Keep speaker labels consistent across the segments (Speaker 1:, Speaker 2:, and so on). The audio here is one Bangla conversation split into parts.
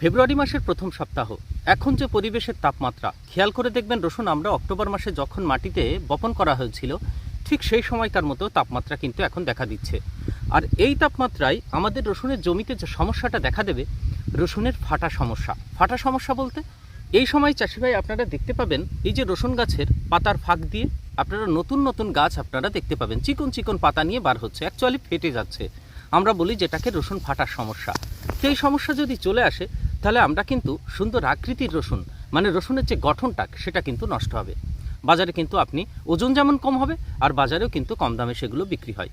Speaker 1: ফেব্রুয়ারি মাসের প্রথম সপ্তাহ। এখন যে পরিবেশের তাপমাত্রা, খেয়াল করে দেখবেন রসুন আমরা অক্টোবর মাসে যখন মাটিতে বপন করা হয়েছিল, ঠিক সেই সময়কার মতো তাপমাত্রা কিন্তু এখন দেখা দিচ্ছে। আর এই তাপমাত্রায় আমাদের রসুনের জমিতে যে সমস্যাটা দেখা দেবে, রসুনের ফাটা সমস্যা। ফাটা সমস্যা বলতে, এই সময় চাষি ভাই আপনারা দেখতে পাবেন, এই যে রসুন গাছের পাতার ফাঁক দিয়ে আপনারা নতুন নতুন গাছ আপনারা দেখতে পাবেন। চিকন চিকন পাতা নিয়ে বার হচ্ছে অ্যাকচুয়ালি ফেটে যাচ্ছে। আমরা বলি যেটাকে রসুন ফাটার সমস্যা। সেই সমস্যা যদি চলে আসে তাহলে আমরা কিন্তু সুন্দর আকৃতির রসুন মানে রসুনের যে গঠনটা, সেটা কিন্তু নষ্ট হবে। বাজারে কিন্তু আপনি ওজন যেমন কম হবে, আর বাজারেও কিন্তু কম দামে সেগুলো বিক্রি হয়।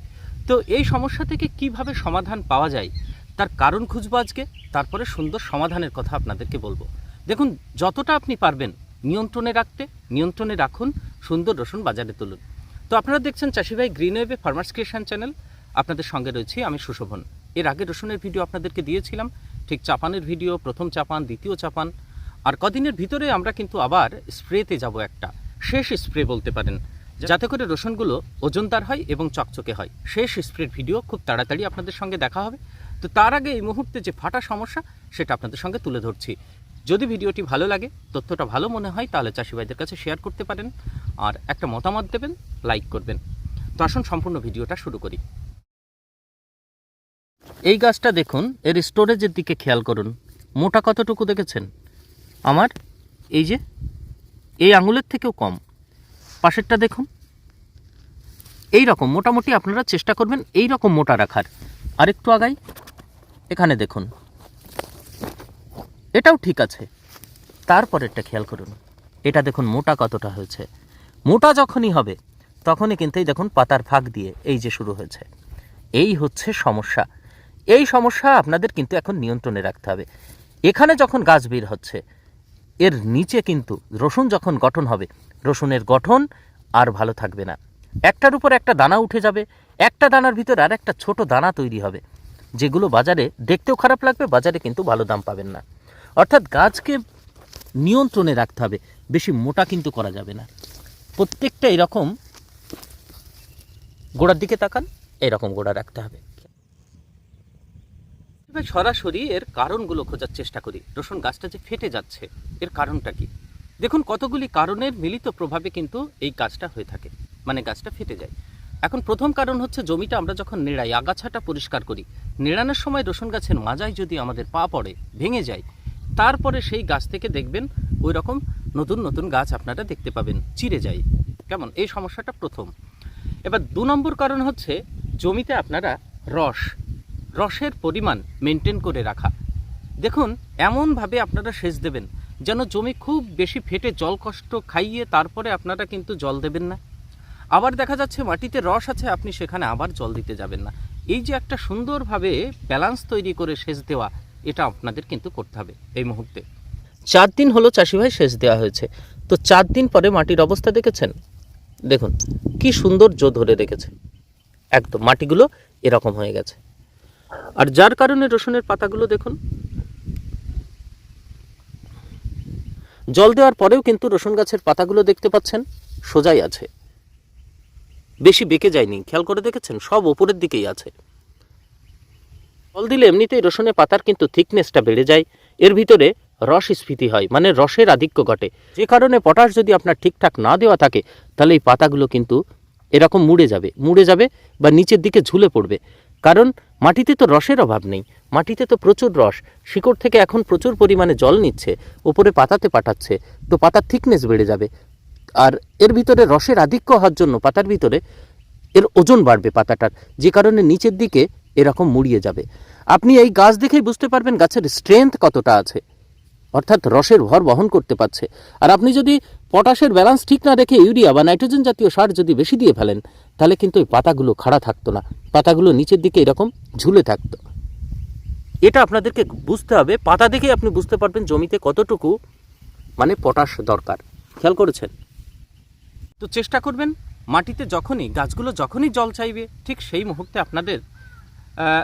Speaker 1: তো এই সমস্যা থেকে কীভাবে সমাধান পাওয়া যায়, তার কারণ খুঁজবো আজকে, তারপরে সুন্দর সমাধানের কথা আপনাদেরকে বলব। দেখুন, যতটা আপনি পারবেন নিয়ন্ত্রণে রাখতে, নিয়ন্ত্রণে রাখুন, সুন্দর রসুন বাজারে তুলুন। তো আপনারা দেখছেন চাষিভাই গ্রিন ওয়েবে ফার্মার্স ক্রিয়েশন চ্যানেল। আপনাদের সঙ্গে রয়েছি আমি সুশোভন। এর আগে রসুনের ভিডিও আপনাদেরকে দিয়েছিলাম ঠিক চাপানের ভিডিও, প্রথম চাপান, দ্বিতীয় চাপান। আর কদিনের ভিতরে আমরা কিন্তু আবার স্প্রেতে যাব একটা, শেষ স্প্রে বলতে পারেন। যাতে করে রসুনগুলো ওজনদার হয় এবং চকচকে হয়। শেষ স্প্রের ভিডিও খুব তাড়াতাড়ি আপনাদের সঙ্গে দেখা হবে। তো তার আগে এই মুহূর্তে যে ফাটা সমস্যা, সেটা আপনাদের সঙ্গে তুলে ধরছি। যদি ভিডিওটি ভালো লাগে, তথ্যটা ভালো মনে হয়, তাহলে চাষিভাইদের কাছে শেয়ার করতে পারেন। আর একটা মতামত দেবেন, লাইক করবেন। তো আসুন সম্পূর্ণ ভিডিওটা শুরু করি। এই গাছটা দেখুন, এর স্টোরেজের দিকে খেয়াল করুন। মোটা কতটুকু দেখেছেন? আমার, এই যে, এই আঙুলের থেকেও কম। পাশেরটা দেখুন। এই রকম মোটামুটি আপনারা চেষ্টা করবেন এই রকম মোটা রাখার। আরেকটু আগাই। এখানে দেখুন। এটাও ঠিক আছে। তারপরেরটা খেয়াল করুন। এটা দেখুন মোটা কতটা হয়েছে। মোটা যখনই হবে, তখনই কিন্তু এই দেখুন পাতার ফাঁক দিয়ে এই যে শুরু হয়েছে। এই হচ্ছে সমস্যা। এই সমস্যা আপনাদের কিন্তু এখন নিয়ন্ত্রণে রাখতে হবে। এখানে যখন গাছ বের হচ্ছে, এর নিচে কিন্তু রসুন যখন গঠন হবে, রসুনের গঠন আর ভালো থাকবে না। একটার উপর একটা দানা উঠে যাবে, একটা দানার ভিতরে আর একটা ছোট দানা তৈরি হবে, যেগুলো বাজারে দেখতেও খারাপ লাগবে, বাজারে কিন্তু ভালো দাম পাবেন না। অর্থাৎ গাছকে নিয়ন্ত্রণে রাখতে হবে, বেশি মোটা কিন্তু করা যাবে না। প্রত্যেকটা এরকম গোড়ার দিকে তাকান, এরকম গোড়া রাখতে হবে। সরাসরি এর কারণগুলো খোঁজার চেষ্টা করি। রসুন গাছটা যে ফেটে যাচ্ছে, এর কারণটা কি? দেখুন, কতগুলি কারণের মিলিত প্রভাবে কিন্তু এই গাছটা হয়ে থাকে মানে গাছটা ফেটে যায়। এখন প্রথম কারণ হচ্ছে জমিটা আমরা যখন নেড়াই, আগাছাটা পরিষ্কার করি। নেড়ানোর সময় রসুন গাছের মাজায় যদি আমাদের পা পড়ে, ভেঙে যায়, তারপরে সেই গাছ থেকে দেখবেন ওই রকম নতুন নতুন গাছ আপনারা দেখতে পাবেন, চিরে যায়। কেমন? এই সমস্যাটা প্রথম। এবার দু নম্বর কারণ হচ্ছে জমিতে আপনারা রস রসের পরিমাণ মেনটেন করে রাখা। দেখুন, এমনভাবে আপনারা সেচ দেবেন, যেন জমি খুব বেশি ফেটে জল কষ্ট খাইয়ে তারপরে আপনারা কিন্তু জল দেবেন না। আবার দেখা যাচ্ছে মাটিতে রস আছে, আপনি সেখানে আবার জল দিতে যাবেন না। এই যে একটা সুন্দরভাবে ব্যালান্স তৈরি করে সেচ দেওয়া, এটা আপনাদের কিন্তু করতে হবে এই মুহূর্তে। চার দিন হলো চাষি ভাই সেচ দেওয়া হয়েছে। তো চার দিন পরে মাটির অবস্থা দেখেছেন? দেখুন, কি সুন্দর জো ধরে রেখেছে। একদম, মাটিগুলো এরকম হয়ে গেছে। আর যার কারণে রসুনের পাতাগুলো দেখুন। জল দেওয়ার পরেও কিন্তু রসুন গাছের পাতাগুলো দেখতে পাচ্ছেন, সোজাই আছে। বেশি বেঁকে যায়নি, খেয়াল করে দেখেছেন? সব ওপরের দিকেই আছে। জল দিলে এমনিতেই রসুনের পাতার কিন্তু থিকনেসটা বেড়ে যায়। এর ভিতরে রস স্ফীতি হয় মানে রসের আধিক্য ঘটে। যে কারণে পটাশ যদি আপনার ঠিকঠাক না দেওয়া থাকে, তাহলে এই পাতাগুলো কিন্তু এরকম মুড়ে যাবে মুড়ে যাবে বা নিচের দিকে ঝুলে পড়বে। কারণ মাটিতে তো রসের অভাব নেই, মাটিতে তো প্রচুর রস, শিকড় থেকে এখন প্রচুর পরিমাণে জল নিচ্ছে ওপরে পাতাতে পাঠাচ্ছে, তো পাতার থিকনেস বেড়ে যাবে। আর এর ভিতরে রসের আধিক্য হওয়ার জন্য পাতার ভিতরে এর ওজন বাড়বে পাতাটার, যে কারণে নিচের দিকে এরকম মুড়িয়ে যাবে। আপনি এই গাছ দেখেই বুঝতে পারবেন গাছের স্ট্রেংথ কতটা আছে। অর্থাৎ রসের ভর বহন করতে পারছে। আর আপনি যদি পটাশের ব্যালেন্স ঠিক না রেখে ইউরিয়া বা নাইট্রোজেন জাতীয় সার যদি বেশি দিয়ে ফেলেন তাহলে কিন্তু ওই পাতাগুলো খাড়া থাকতো না। পাতাগুলো নিচের দিকে এরকম ঝুলে থাকতো। এটা আপনাদেরকে বুঝতে হবে। পাতা দেখেই আপনি বুঝতে পারবেন জমিতে কতটুকু মানে পটাশ দরকার। খেয়াল করেছেন? তো চেষ্টা করবেন মাটিতে যখনই, গাছগুলো যখনই জল চাইবে, ঠিক সেই মুহূর্তে আপনাদের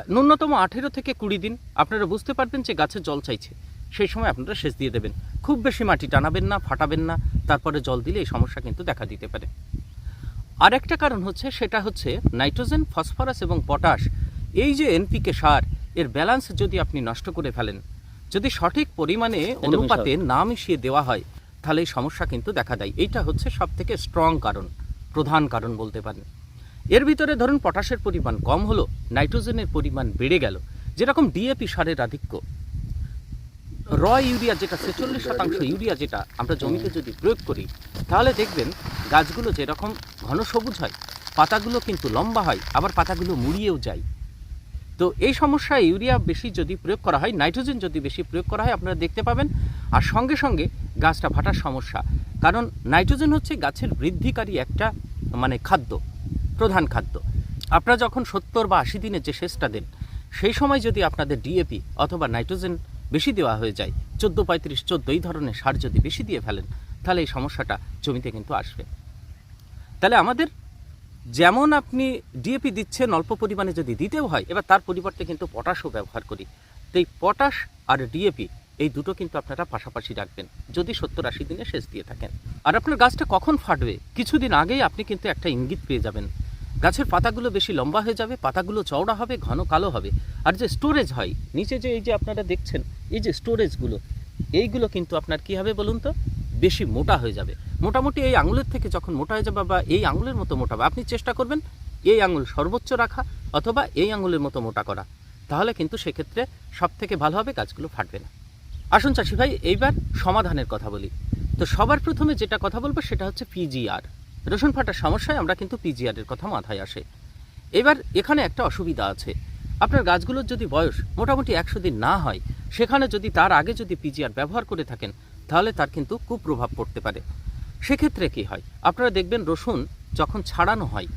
Speaker 1: ন্যূনতম আঠেরো থেকে কুড়ি দিন আপনারা বুঝতে পারবেন যে গাছে জল চাইছে। সেই সময় আপনারা সেচ দিয়ে দেবেন। খুব বেশি মাটি টানাবেন না, ফাটাবেন না। তারপরে জল দিলে এই সমস্যা কিন্তু দেখা দিতে পারে। আর একটা কারণ হচ্ছে সেটা হচ্ছে নাইট্রোজেন ফসফরাস এবং পটাশ। এই যে এনপিকে সার এর ব্যালেন্স যদি আপনি নষ্ট করে ফেলেন যদি সঠিক পরিমাণে অনুপাতে না মিশিয়ে দেওয়া হয় তাহলে এই সমস্যা কিন্তু দেখা দেয়। এইটা হচ্ছে সব থেকে স্ট্রং কারণ প্রধান কারণ বলতে পারেন। এর ভিতরে ধরুন পটাশের পরিমাণ কম হলো নাইট্রোজেনের পরিমাণ বেড়ে গেল। যেরকম ডিএপি সারের আধিক্য র ইউরিয়া যেটা, ছেচল্লিশ শতাংশ ইউরিয়া যেটা আমরা জমিতে যদি প্রয়োগ করি, তাহলে দেখবেন গাছগুলো যেরকম ঘন সবুজ হয়, পাতাগুলো কিন্তু লম্বা হয়, আবার পাতাগুলো মুড়িয়েও যায়। তো এই সমস্যায় ইউরিয়া বেশি যদি প্রয়োগ করা হয়, নাইট্রোজেন যদি বেশি প্রয়োগ করা হয়, আপনারা দেখতে পাবেন। আর সঙ্গে সঙ্গে গাছটা ভাটার সমস্যা, কারণ নাইট্রোজেন হচ্ছে গাছের বৃদ্ধিকারী একটা মানে খাদ্য, প্রধান খাদ্য। আপনারা যখন সত্তর বা আশি দিনের যে শেষটা দেন, সেই সময় যদি আপনাদের ডিএপি অথবা নাইট্রোজেন বেশি দেওয়া হয়ে যায়। চোদ্দ পঁয়ত্রিশ, চোদ্দ এই ধরনের সার যদি বেশি দিয়ে ফেলেন, তাহলে এই সমস্যাটা জমিতে কিন্তু আসবে। তাহলে আমাদের যেমন আপনি ডিএপি দিচ্ছেন, অল্প পরিমাণে যদি দিতেও হয়, এবার তার পরিবর্তে কিন্তু পটাশও ব্যবহার করি। তো এই পটাশ আর ডিএপি এই দুটো কিন্তু আপনারা পাশাপাশি রাখবেন, যদি সত্তর আশি দিনে শেষ দিয়ে থাকেন। আর আপনার গাছটা কখন ফাটবে? কিছুদিন আগেই আপনি কিন্তু একটা ইঙ্গিত পেয়ে যাবেন গাছের পাতাগুলো বেশি লম্বা হয়ে যাবে, পাতাগুলো চওড়া হবে, ঘন কালো হবে। আর যে স্টোরেজ হয়, নিচে যে এই যে আপনারা দেখছেন, এই যে স্টোরেজগুলো এইগুলো কিন্তু আপনার কি হবে বলুন তো? বেশি মোটা হয়ে যাবে। মোটামুটি এই আঙুলের থেকে যখন মোটা হয়ে যাবে বা এই আঙুলের মতো মোটা হবে, আপনি চেষ্টা করবেন এই আঙুল সর্বোচ্চ রাখা অথবা এই আঙুলের মতো মোটা করা। তাহলে কিন্তু সেক্ষেত্রে সব থেকে ভালো হবে, গাছগুলো ফাটবে না। আসুন চাষি ভাই, এইবার সমাধানের কথা বলি। তো সবার প্রথমে যেটা কথা বলব, সেটা হচ্ছে পিজিআর রসুন ফাটার সমস্যায় আমরা কিন্তু পিজিআরের কথা মাথায় আসে। এবার এখানে একটা অসুবিধা আছে। আপনার গাছগুলোর যদি বয়স মোটামুটি একশো দিন না হয়, সেখানে যদি তার আগে যদি পিজিআর ব্যবহার করে থাকেন, তাহলে তার কিন্তু কুপ্রভাব পড়তে পারে। সেক্ষেত্রে কি হয়? আপনারা দেখবেন রসুন যখন ছাড়ানো হয়,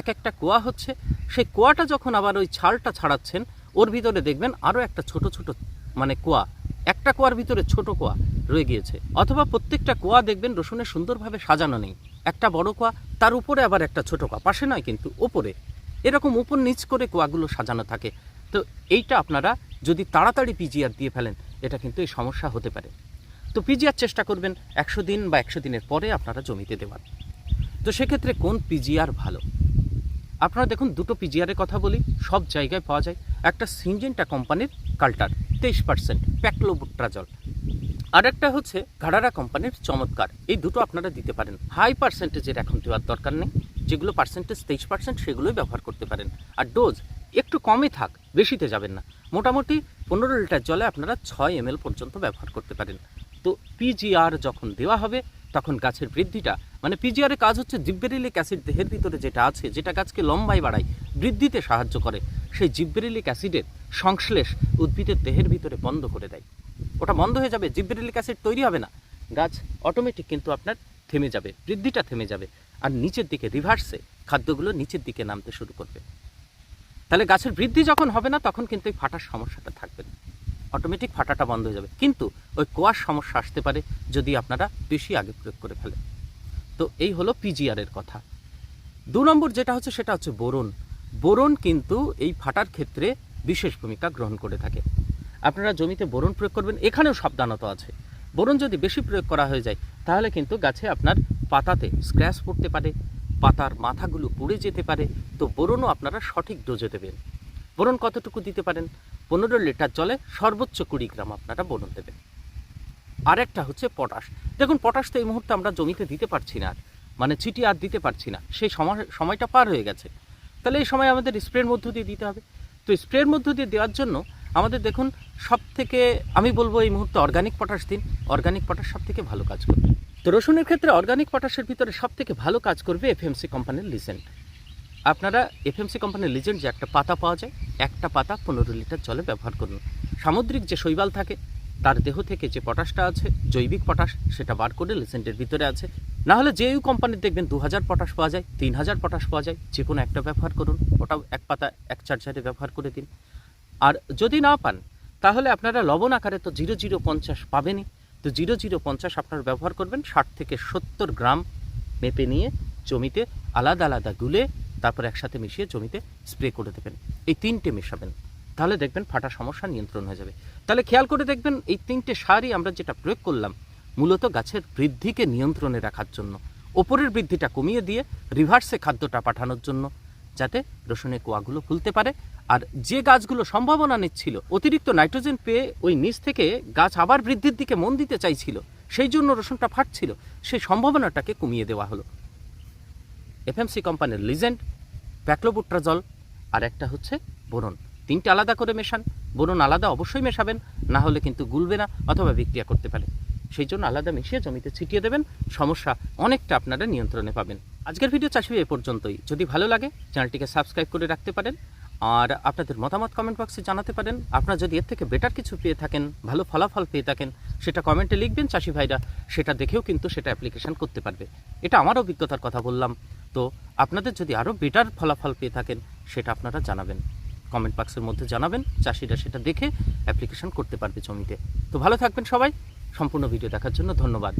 Speaker 1: এক একটা কোয়া হচ্ছে, সেই কোয়াটা যখন আবার ওই ছালটা ছাড়াচ্ছেন, ওর ভিতরে দেখবেন আরও একটা ছোট ছোট মানে কোয়া, একটা কোয়ার ভিতরে ছোট কোয়া রয়ে গিয়েছে। অথবা প্রত্যেকটা কোয়া দেখবেন রসুনের সুন্দরভাবে সাজানো নেই। একটা বড় কোয়া, তার উপরে আবার একটা ছোট কোয়া, পাশে নয় কিন্তু ওপরে এরকম উপর নিচ করে কোয়াগুলো সাজানো থাকে। তো এইটা আপনারা যদি তাড়াতাড়ি পিজিআর দিয়ে ফেলেন, এটা কিন্তু এই সমস্যা হতে পারে। তো পিজিআর চেষ্টা করবেন, একশো দিন বা একশো দিনের পরে আপনারা জমিতে দেওয়ার। তো সেক্ষেত্রে কোন পিজিআর ভালো? আপনারা দেখুন, দুটো পিজিআরের কথা বলি, সব জায়গায় পাওয়া যায়। একটা সিনজেন্টা কোম্পানির কাল্টার, তেইশ পার্সেন্ট, প্যাকলোবুট্রাজল। আর একটা হচ্ছে ঘাড়ারা কোম্পানির চমৎকার। এই দুটো আপনারা দিতে পারেন। হাই পার্সেন্টেজের এখন দেওয়ার দরকার নেই। যেগুলো পার্সেন্টেজ তেইশ পার্সেন্ট, সেগুলোই ব্যবহার করতে পারেন। আর ডোজ একটু কমই থাক, বেশিতে যাবেন না। মোটামুটি পনেরো লিটার জলে আপনারা ছয় এম পর্যন্ত ব্যবহার করতে পারেন। তো পিজিআর যখন দেওয়া হবে, তখন গাছের বৃদ্ধিটা মানে পিজিআরের কাজ হচ্ছে জিব্বেরিলিক অ্যাসিড দেহের ভিতরে যেটা আছে, যেটা গাছকে লম্বায় বাড়ায়, বৃদ্ধিতে সাহায্য করে। সেই জিব্বেরিলিক অ্যাসিডের সংশ্লেষ উদ্ভিদের দেহের ভিতরে বন্ধ করে দেয়। ওটা বন্ধ হয়ে যাবে জিব্বেরিলিক অ্যাসিড তৈরি হবে না। গাছ অটোমেটিক কিন্তু আপনার থেমে যাবে, বৃদ্ধিটা থেমে যাবে। আর নিচের দিকে রিভার্সে খাদ্যগুলো নিচের দিকে নামতে শুরু করবে। তাহলে গাছের বৃদ্ধি যখন হবে না, তখন কিন্তু এই ফাটার সমস্যাটা থাকবে না। অটোমেটিক ফাটাটা বন্ধ হয়ে যাবে। কিন্তু ওই কোয়ার সমস্যা আসতে পারে যদি আপনারা বেশি আগে প্রয়োগ করে ফেলেন। তো এই হলো পিজিআর এর কথা। দু নম্বর যেটা হচ্ছে, সেটা হচ্ছে বোরন। বোরন কিন্তু এই ফাটার ক্ষেত্রে বিশেষ ভূমিকা গ্রহণ করে থাকে। আপনারা জমিতে বোরন প্রয়োগ করবেন, এখানেও সাবধানতা আছে। বোরন যদি বেশি প্রয়োগ করা হয়ে যায়, তাহলে কিন্তু গাছে আপনার পাতাতে স্ক্র্যাচ পড়তে পারে, পাতার মাথাগুলো পুড়ে যেতে পারে, তো বোরনও আপনারা সঠিক ডোজে দেবেন। বোরন কতটুকু দিতে পারেন? পনেরো লিটার জলে সর্বোচ্চ কুড়ি গ্রাম আপনারা বোরন দেবেন। আরেকটা হচ্ছে পটাশ। দেখুন, পটাশ তো এই মুহূর্তে আমরা জমিতে দিতে পারছি না মানে ছিটি আর দিতে পারছি না। সেই সময়, সময়টা পার হয়ে গেছে। তাহলে এই সময় আমাদের স্প্রের মধ্য দিয়ে দিতে হবে। তো স্প্রের মধ্য দিয়ে দেওয়ার জন্য আমাদের দেখুন সব থেকে আমি বলব এই মুহূর্তে অর্গানিক পটাশ দিন। অর্গানিক পটাশ সব থেকে ভালো কাজ করবে। তো রসুনের ক্ষেত্রে অর্গানিক পটাশের ভিতরে সব থেকে ভালো কাজ করবে এফএমসি কোম্পানির লিজেন্ড আপনারা এফএমসি কোম্পানির লিজেন্ড যে একটা পাতা পাওয়া যায়, একটা পাতা পনেরো লিটার জলে ব্যবহার করুন। সামুদ্রিক যে শৈবাল থাকে, তার দেহ থেকে যে পটাশটা আছে, জৈবিক পটাশ, সেটা বার করে লিজেন্ডের ভিতরে আছে। না হলে যে কোম্পানির দেখবেন দু হাজার পটাশ পাওয়া যায় তিন হাজার পটাশ পাওয়া যায় যে কোনো একটা ব্যবহার করুন। ওটাও এক পাতা, এক চার্জারে ব্যবহার করে দিন। আর যদি না পান, তাহলে আপনারা লবণ আকারে তো জিরো জিরো পঞ্চাশ পাবেনই। তো জিরো জিরো পঞ্চাশ আপনারা ব্যবহার করবেন ষাট থেকে সত্তর গ্রাম মেপে নিয়ে জমিতে আলাদা আলাদা গুলে তারপর একসাথে মিশিয়ে জমিতে স্প্রে করে দেবেন। এই তিনটে মেশাবেন। তাহলে দেখবেন ফাটা সমস্যা নিয়ন্ত্রণ হয়ে যাবে। তাহলে খেয়াল করে দেখবেন এই তিনটে সারই আমরা যেটা প্রয়োগ করলাম মূলত গাছের বৃদ্ধিকে নিয়ন্ত্রণে রাখার জন্য। ওপরের বৃদ্ধিটা কমিয়ে দিয়ে রিভার্সে খাদ্যটা পাঠানোর জন্য, যাতে রসুনের কোয়াগুলো ফুলতে পারে। আর যে গাছগুলো সম্ভাবনা নিচ্ছিল, অতিরিক্ত নাইট্রোজেন পেয়ে ওই নিচ থেকে গাছ আবার বৃদ্ধির দিকে মন দিতে চাইছিল। সেই জন্য রসুনটা ফাটছিল। সেই সম্ভাবনাটাকে কমিয়ে দেওয়া হলো। এফএমসি কোম্পানির লিজেন্ড, প্যাক্লোবুট্রাজল আর একটা হচ্ছে বোরন। তিনটে আলাদা করে মেশান। বোরন আলাদা অবশ্যই মেশাবেন, না হলে কিন্তু গুলবে না অথবা বিক্রিয়া করতে পারে। সেই জন্য আলাদা মিশিয়ে জমিতে ছিটিয়ে দেবেন। সমস্যা অনেকটা আপনারা নিয়ন্ত্রণে পাবেন। আজকের ভিডিও চাষি এ পর্যন্তই। যদি ভালো লাগে, চ্যানেলটিকে সাবস্ক্রাইব করে রাখতে পারেন। আর আপনাদের মতামত কমেন্ট বক্সে জানাতে পারেন। আপনারা যদি এর থেকে বেটার কিছু পেয়ে থাকেন, ভালো ফলাফল পেয়ে থাকেন, সেটা কমেন্টে লিখবেন চাষি ভাইরা। সেটা দেখেও কিন্তু সেটা অ্যাপ্লিকেশন করতে পারবে। এটা আমার অভিজ্ঞতার কথা বললাম। তো আপনাদের যদি আরও বেটার ফলাফল পেয়ে থাকেন, সেটা আপনারা জানাবেন। কমেন্ট বক্সের মধ্যে জানাবেন, চাষিরা সেটা দেখে অ্যাপ্লিকেশন করতে পারবে জমিতে। তো ভালো থাকবেন সবাই। সম্পূর্ণ ভিডিও দেখার জন্য ধন্যবাদ।